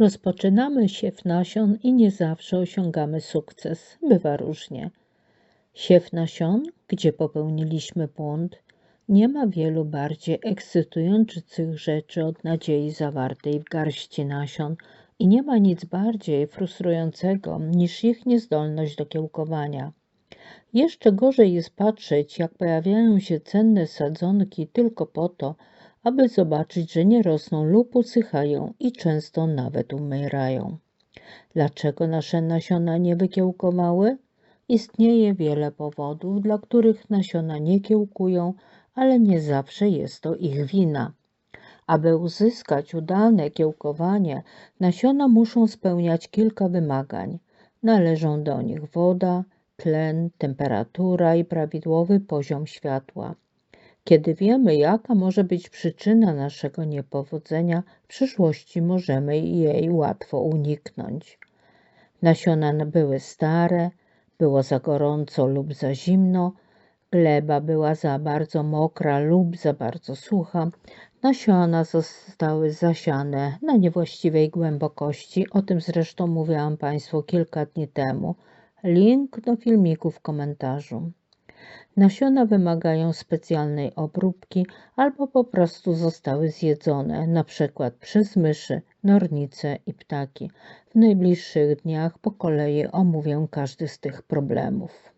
Rozpoczynamy siew nasion i nie zawsze osiągamy sukces. Bywa różnie. Siew nasion, gdzie popełniliśmy błąd, nie ma wielu bardziej ekscytujących rzeczy od nadziei zawartej w garści nasion i nie ma nic bardziej frustrującego niż ich niezdolność do kiełkowania. Jeszcze gorzej jest patrzeć, jak pojawiają się cenne sadzonki tylko po to, aby zobaczyć, że nie rosną lub usychają i często nawet umierają. Dlaczego nasze nasiona nie wykiełkowały? Istnieje wiele powodów, dla których nasiona nie kiełkują, ale nie zawsze jest to ich wina. Aby uzyskać udane kiełkowanie, nasiona muszą spełniać kilka wymagań. Należą do nich woda, tlen, temperatura i prawidłowy poziom światła. Kiedy wiemy, jaka może być przyczyna naszego niepowodzenia, w przyszłości możemy jej łatwo uniknąć. Nasiona były stare, było za gorąco lub za zimno, gleba była za bardzo mokra lub za bardzo sucha, nasiona zostały zasiane na niewłaściwej głębokości. O tym zresztą mówiłam Państwu kilka dni temu. Link do filmiku w komentarzu. Nasiona wymagają specjalnej obróbki albo po prostu zostały zjedzone, przykład przez myszy, nornice i ptaki. W najbliższych dniach po kolei omówię każdy z tych problemów.